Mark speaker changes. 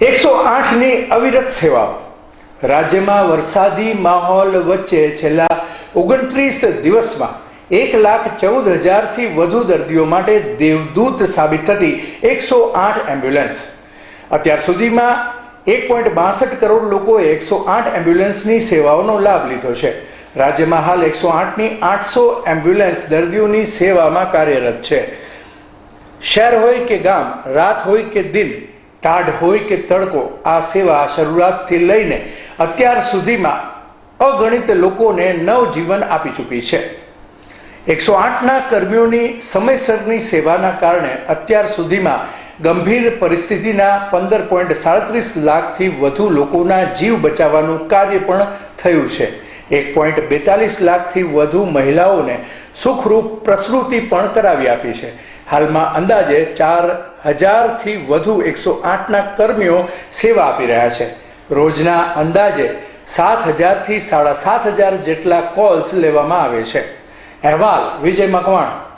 Speaker 1: એકસો આઠની અવિરત સેવાઓ. રાજ્યમાં વરસાદી માહોલ વચ્ચે છેલ્લા ઓગણત્રીસ દિવસમાં એક લાખ ચૌદ હજારથી વધુ દર્દીઓ માટે દેવદૂત સાબિત થતી એકસો આઠ એમ્બ્યુલન્સ. અત્યાર સુધીમાં એક પોઈન્ટ બાસઠ કરોડ લોકોએ એકસો આઠ એમ્બ્યુલન્સની સેવાઓનો લાભ લીધો છે. રાજ્યમાં હાલ એકસો આઠની આઠસો એમ્બ્યુલન્સ દર્દીઓની સેવામાં કાર્યરત છે. શહેર હોય કે ગામ, રાત હોય કે દિન ટાઢ હોય કે તડકો, આ સેવા શરૂઆતથી લઈને અત્યાર સુધીમાં અગણિત લોકોને નવજીવન આપી ચૂકી છે. એકસો આઠના કર્મીઓની સમયસરની સેવાના કારણે અત્યાર સુધીમાં ગંભીર પરિસ્થિતિના પંદર પોઈન્ટ સાડત્રીસ લાખથી વધુ લોકોના જીવ બચાવવાનું કાર્ય પણ થયું છે. એક પોઈન્ટ બેતાલીસ લાખથી વધુ મહિલાઓને સુખરૂપ પ્રસૃતિ પણ કરાવી આપી છે. હાલમાં અંદાજે ચાર હજારથી વધુ એકસો આઠના કર્મીઓ સેવા આપી રહ્યા છે. રોજના અંદાજે સાત હજારથી સાડા સાત હજાર જેટલા કોલ્સ લેવામાં આવે છે. અહેવાલ વિજય મકવાણા.